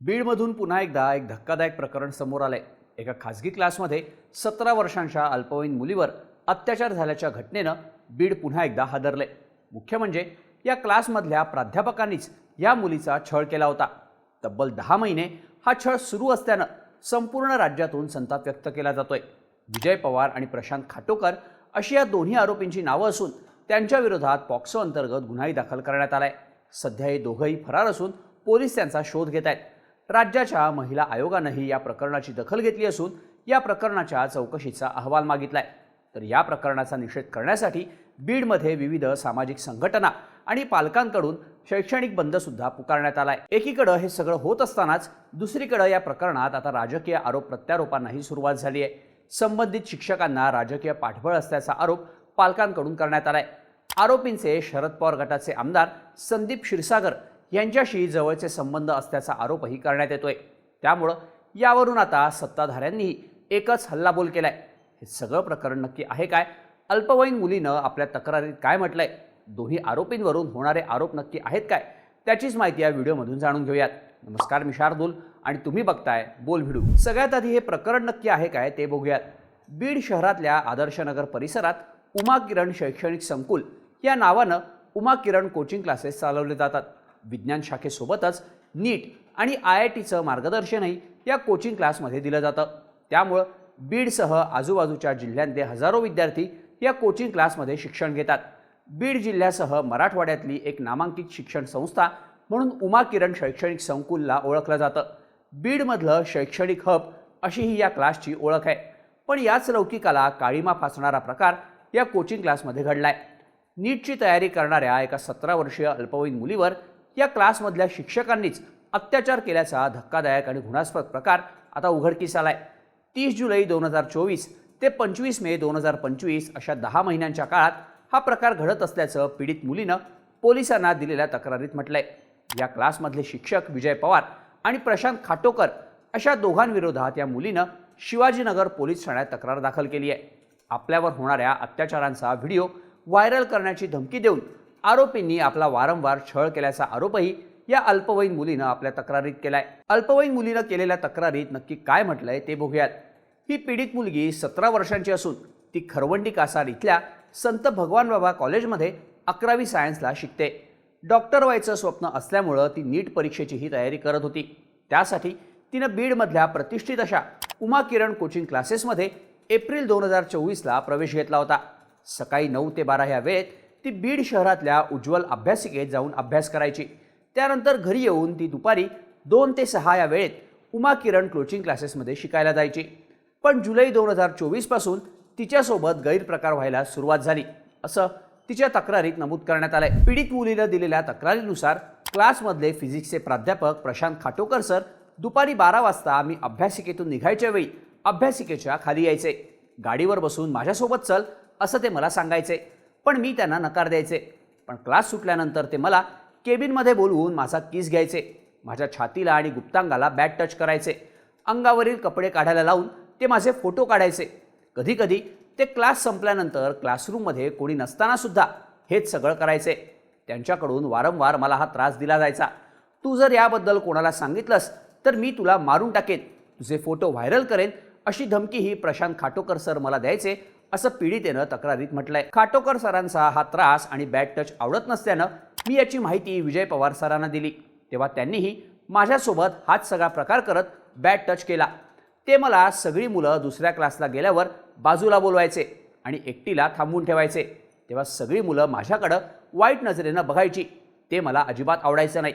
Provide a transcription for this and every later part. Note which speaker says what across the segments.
Speaker 1: बीडमधून पुन्हा एकदा एक धक्कादायक प्रकरण समोर आलंय. एका खासगी क्लासमध्ये सतरा वर्षांच्या अल्पवयीन मुलीवर अत्याचार झाल्याच्या घटनेनं बीड पुन्हा एकदा हादरले मुख्य म्हणजे या क्लासमधल्या प्राध्यापकांनीच या मुलीचा छळ केला होता. तब्बल दहा महिने हा छळ सुरू असल्यानं संपूर्ण राज्यातून संताप व्यक्त केला जातोय. विजय पवार आणि प्रशांत खाटोकर अशी या दोन्ही आरोपींची नावं असून त्यांच्या विरोधात पॉक्सो अंतर्गत गुन्हाही दाखल करण्यात आलाय. सध्या हे दोघंही फरार असून पोलीस त्यांचा शोध घेत आहेत राज्याच्या महिला आयोगानंही या प्रकरणाची दखल घेतली असून या प्रकरणाच्या चौकशीचा अहवाल मागितलाय. तर या प्रकरणाचा निषेध करण्यासाठी बीडमध्ये विविध सामाजिक संघटना आणि पालकांकडून शैक्षणिक बंदसुद्धा पुकारण्यात आलाय. एकीकडं हे सगळं होत असतानाच दुसरीकडं या प्रकरणात आता राजकीय आरोप प्रत्यारोपांनाही सुरुवात झाली आहे. संबंधित शिक्षकांना राजकीय पाठबळ असल्याचा आरोप पालकांकडून करण्यात आलाय. आरोपींचे शरद पवार गटाचे आमदार संदीप क्षीरसागर यांच्याशी जवळचे संबंध असल्याचा आरोपही करण्यात येतोय. त्यामुळं यावरून आता सत्ताधाऱ्यांनी एकच हल्लाबोल केलाय. हे सगळं प्रकरण नक्की आहे काय? अल्पवयीन मुलीनं आपल्या तक्रारीत काय म्हटलंय? दोन्ही आरोपींवरून होणारे आरोप नक्की आहेत काय? त्याचीच माहिती या व्हिडिओमधून जाणून घेऊयात. नमस्कार मी शार्दूल आणि तुम्ही बघताय बोल भिडू सगळ्यात आधी हे प्रकरण नक्की आहे काय ते बघूयात. बीड शहरातल्या आदर्शनगर परिसरात उमा किरण शैक्षणिक संकुल या नावानं उमा किरण कोचिंग क्लासेस चालवले जातात. विज्ञान शाखेसोबतच नीट आणि आय आय टीचं मार्गदर्शनही या कोचिंग क्लासमध्ये दिलं जातं. त्यामुळं बीडसह आजूबाजूच्या जिल्ह्यांतले हजारो विद्यार्थी या कोचिंग क्लासमध्ये शिक्षण घेतात. बीड जिल्ह्यासह मराठवाड्यातली एक नामांकित शिक्षण संस्था म्हणून उमा किरण शैक्षणिक संकुलला ओळखलं जातं. बीडमधलं शैक्षणिक हब अशी ही या क्लासची ओळख आहे. पण याच लौकिकाला काळीमा फासणारा प्रकार या कोचिंग क्लासमध्ये घडलाय. नीटची तयारी करणाऱ्या एका सतरा वर्षीय अल्पवयीन मुलीवर या क्लासमधल्या शिक्षकांनीच अत्याचार केल्याचा धक्कादायक आणि घुणास्पद प्रकार आता उघडकीस आलाय तीस जुलै दोन हजार चोवीस ते पंचवीस मे दोन हजार पंचवीस अशा दहा महिन्यांच्या काळात हा प्रकार घडत असल्याचं पीडित मुलीनं पोलिसांना दिलेल्या तक्रारीत म्हटलंय. या क्लासमधले शिक्षक विजय पवार आणि प्रशांत खाटोकर अशा दोघांविरोधात या मुलीनं शिवाजीनगर पोलीस ठाण्यात तक्रार दाखल केली आहे आपल्यावर होणाऱ्या अत्याचारांचा व्हिडिओ व्हायरल करण्याची धमकी देऊन आरोपींनी आपला वारंवार छळ केल्याचा आरोपही या अल्पवयीन मुलीनं आपल्या तक्रारीत केलाय. अल्पवयीन मुलीनं केलेल्या तक्रारीत नक्की काय म्हटलंय ते बघूयात. ही पीडित मुलगी सतरा वर्षांची असून ती खरवंडी कासार इथल्या संत भगवान बाबा कॉलेजमध्ये अकरावी सायन्सला शिकते. डॉक्टर व्हायचं स्वप्न असल्यामुळं ती नीट परीक्षेचीही तयारी करत होती. त्यासाठी तिनं बीडमधल्या प्रतिष्ठित अशा उमा किरण कोचिंग क्लासेसमध्ये एप्रिल दोन हजार चोवीसला प्रवेश घेतला होता. सकाळी नऊ ते बारा ह्या वेळेत ती बीड शहरातल्या उज्ज्वल अभ्यासिकेत जाऊन अभ्यास करायची. त्यानंतर घरी येऊन ती दुपारी दोन ते सहा या वेळेत उमा किरण क्लोचिंग क्लासेसमध्ये शिकायला जायची. पण जुलै दोन हजार चोवीसपासून तिच्यासोबत गैरप्रकार व्हायला सुरुवात झाली. असं तिच्या तक्रारीत नमूद करण्यात आलंय. पीडित मुलीला दिलेल्या तक्रारीनुसार क्लासमधले फिजिक्सचे प्राध्यापक प्रशांत खाटोकर सर दुपारी बारा वाजता आम्ही अभ्यासिकेतून निघायच्या वेळी अभ्यासिकेच्या खाली यायचे. गाडीवर बसून माझ्यासोबत चल असं ते मला सांगायचे. पण मी त्यांना नकार द्यायचे. पण क्लास सुटल्यानंतर ते मला केबिनमध्ये बोलवून माझा किस घ्यायचे. माझ्या छातीला आणि गुप्तांगाला बॅट टच करायचे. अंगावरील कपडे काढायला लावून ते माझे फोटो काढायचे. कधीकधी ते क्लास संपल्यानंतर क्लासरूममध्ये कोणी नसतानासुद्धा हेच सगळं करायचे. त्यांच्याकडून वारंवार मला हा त्रास दिला जायचा. तू जर याबद्दल कोणाला सांगितलंस तर मी तुला मारून टाकेन. तुझे फोटो व्हायरल करेन अशी धमकी ही प्रशांत खाटोकर सर मला द्यायचे. असं पीडितेनं तक्रारीत म्हटलंय. खाटोकर सरांचा हा त्रास आणि बॅड टच आवडत नसल्यानं मी याची माहिती विजय पवार सरांना दिली. तेव्हा त्यांनीही माझ्यासोबत हाच सगळा प्रकार करत बॅड टच केला. ते मला सगळी मुलं दुसऱ्या क्लासला गेल्यावर बाजूला बोलवायचे आणि एकटीला थांबवून ठेवायचे. तेव्हा सगळी मुलं माझ्याकडं वाईट नजरेनं बघायची. ते मला अजिबात आवडायचं नाही.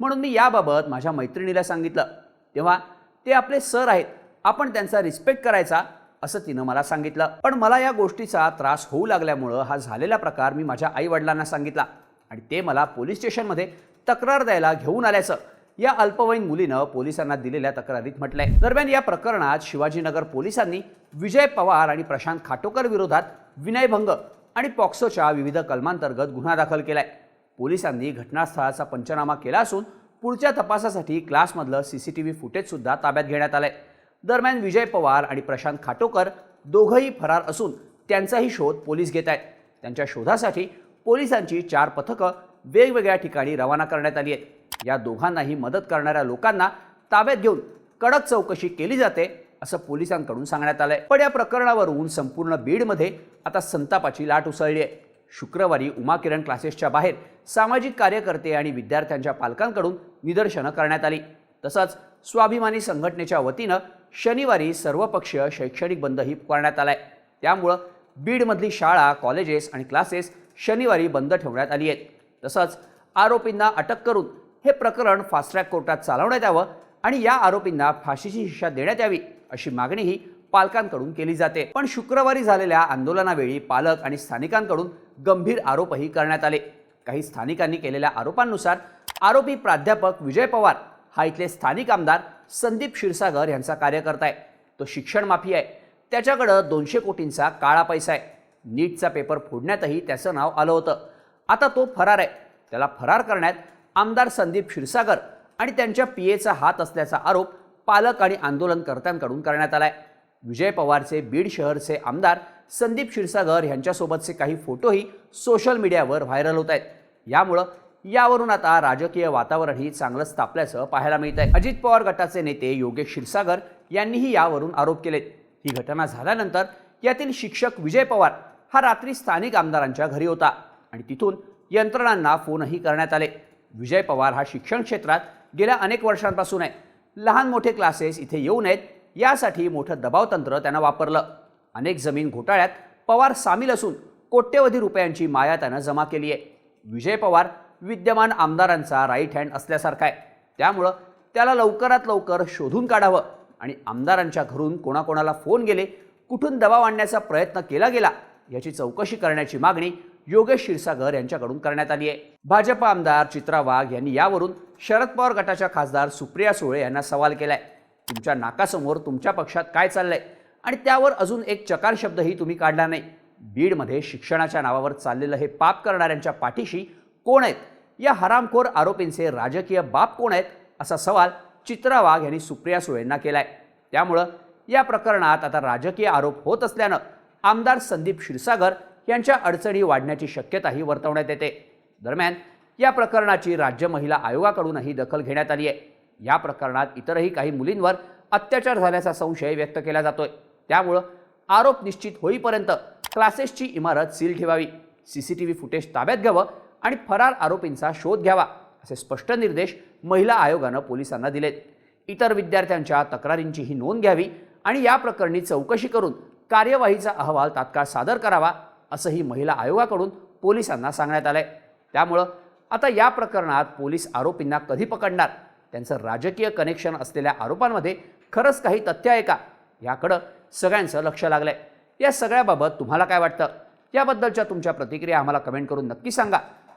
Speaker 1: म्हणून मी याबाबत माझ्या मैत्रिणीला सांगितलं. तेव्हा ते आपले सर आहेत. आपण त्यांचा रिस्पेक्ट करायचा असं तिनं मला सांगितलं. पण मला या गोष्टीचा त्रास होऊ लागल्यामुळं हा झालेला प्रकार मी माझ्या आईवडिलांना सांगितला. आणि ते मला पोलीस स्टेशनमध्ये तक्रार द्यायला घेऊन आल्याचं या अल्पवयीन मुलीनं पोलिसांना दिलेल्या तक्रारीत म्हटलंय. दरम्यान या प्रकरणात शिवाजीनगर पोलिसांनी विजय पवार आणि प्रशांत खाटोकर विरोधात विनयभंग आणि पॉक्सोच्या विविध कलमांतर्गत गुन्हा दाखल केलाय. पोलिसांनी घटनास्थळाचा पंचनामा केला असून पुढच्या तपासासाठी क्लासमधलं सी सी टी व्ही फुटेजसुद्धा ताब्यात घेण्यात आलंय. दरम्यान विजय पवार आणि प्रशांत खाटोकर दोघंही फरार असून त्यांचाही शोध पोलीस घेत आहेत. त्यांच्या शोधासाठी पोलिसांची चार पथकं वेगवेगळ्या ठिकाणी रवाना करण्यात आली आहेत. या दोघांनाही मदत करणाऱ्या लोकांना ताब्यात घेऊन कडक चौकशी केली जाते असं पोलिसांकडून सांगण्यात आलंय. पण या प्रकरणावरून संपूर्ण बीडमध्ये आता संतापाची लाट उसळली आहे. शुक्रवारी उमा किरण क्लासेसच्या बाहेर सामाजिक कार्यकर्ते आणि विद्यार्थ्यांच्या पालकांकडून निदर्शनं करण्यात आली. तसंच स्वाभिमानी संघटनेच्या वतीनं शनिवारी सर्वपक्षीय शैक्षणिक बंदही पुकारण्यात आलाय. त्यामुळं बीडमधली शाळा कॉलेजेस आणि क्लासेस शनिवारी बंद ठेवण्यात आली आहेत. तसंच आरोपींना अटक करून हे प्रकरण फास्ट ट्रॅक कोर्टात चालवण्यात यावं आणि या आरोपींना फाशीची शिक्षा देण्यात यावी अशी मागणीही पालकांकडून केली जाते. पण शुक्रवारी झालेल्या आंदोलनावेळी पालक आणि स्थानिकांकडून गंभीर आरोपही करण्यात आले. काही स्थानिकांनी केलेल्या आरोपांनुसार आरोपी प्राध्यापक विजय पवार हा इथले स्थानिक आमदार संदीप क्षीरसागर यांचा कार्यकर्ता आहे. तो शिक्षण माफी आहे. त्याच्याकडं दोनशे कोटींचा काळा पैसा आहे. नीटचा पेपर फोडण्यातही त्याचं नाव आलं होतं. आता तो फरार आहे. त्याला फरार करण्यात आमदार संदीप क्षीरसागर आणि त्यांच्या पी एचा हात असल्याचा आरोप पालक आणि आंदोलनकर्त्यांकडून करण्यात आला आहे विजय पवारचे बीड शहरचे आमदार संदीप क्षीरसागर यांच्यासोबतचे काही फोटोही सोशल मीडियावर व्हायरल होत आहेत. यामुळं यावरून आता राजकीय वातावरणही चांगलंच तापल्याचं पाहायला मिळत आहे अजित पवार गटाचे नेते योगेश क्षीरसागर यांनीही यावरून आरोप केलेत. ही घटना झाल्यानंतर यातील शिक्षक विजय पवार हा रात्री स्थानिक आमदारांच्या घरी होता आणि तिथून यंत्रणांना फोनही करण्यात आले. विजय पवार हा शिक्षण क्षेत्रात गेल्या अनेक वर्षांपासून आहे. लहान मोठे क्लासेस इथे येऊ नयेत यासाठी मोठं दबाव तंत्र त्यानं वापरलं. अनेक जमीन घोटाळ्यात पवार सामील असून कोट्यवधी रुपयांची माया त्यानं जमा केली आहे. विजय पवार विद्यमान आमदारांचा राईट हँड असल्यासारखा आहे. त्यामुळं त्याला लवकरात लवकर शोधून काढावं आणि आमदारांच्या घरून कोणाकोणाला फोन गेले कुठून दबाव आणण्याचा प्रयत्न केला गेला याची चौकशी करण्याची मागणी योगेश क्षीरसागर यांच्याकडून करण्यात आली आहे. भाजप आमदार चित्रा वाघ यांनी यावरून शरद पवार गटाच्या खासदार सुप्रिया सुळे यांना सवाल केलाय. तुमच्या नाकासमोर तुमच्या पक्षात काय चाललंय? आणि त्यावर अजून एक चकार शब्दही तुम्ही काढला नाही. बीडमध्ये शिक्षणाच्या नावावर चाललेलं हे पाप करणाऱ्यांच्या पाठीशी कोण आहेत? या हरामखोर आरोपींचे राजकीय बाप कोण आहेत? असा सवाल चित्रा वाघ यांनी सुप्रिया सुळेंना आहे त्यामुळं या प्रकरणात आता राजकीय आरोप होत असल्यानं आमदार संदीप क्षीरसागर यांच्या अडचणी वाढण्याची शक्यताही वर्तवण्यात येते. दरम्यान या प्रकरणाची राज्य महिला आयोगाकडूनही दखल घेण्यात आली आहे या प्रकरणात इतरही काही मुलींवर अत्याचार झाल्याचा संशय व्यक्त केला जातोय. त्यामुळं आरोप निश्चित होईपर्यंत क्लासेसची इमारत सील ठेवावी. C C T V footage ताब्यात घ्यावं आणि फरार आरोपींचा शोध घ्यावा असे स्पष्ट निर्देश महिला आयोगानं पोलिसांना दिलेत. इतर विद्यार्थ्यांच्या तक्रारींचीही नोंद घ्यावी आणि या प्रकरणी चौकशी करून कार्यवाहीचा अहवाल तात्काळ सादर करावा असंही महिला आयोगाकडून पोलिसांना सांगण्यात आलंय. त्यामुळं आता या प्रकरणात पोलीस आरोपींना कधी पकडणार? त्यांचं राजकीय कनेक्शन असलेल्या आरोपांमध्ये खरंच काही तथ्य आहे का? याकडं सगळ्यांचं लक्ष लागलंय. या सगळ्याबाबत तुम्हाला काय वाटतं? याबद्दलच्या तुमच्या प्रतिक्रिया आम्हाला कमेंट करून नक्की सांगा.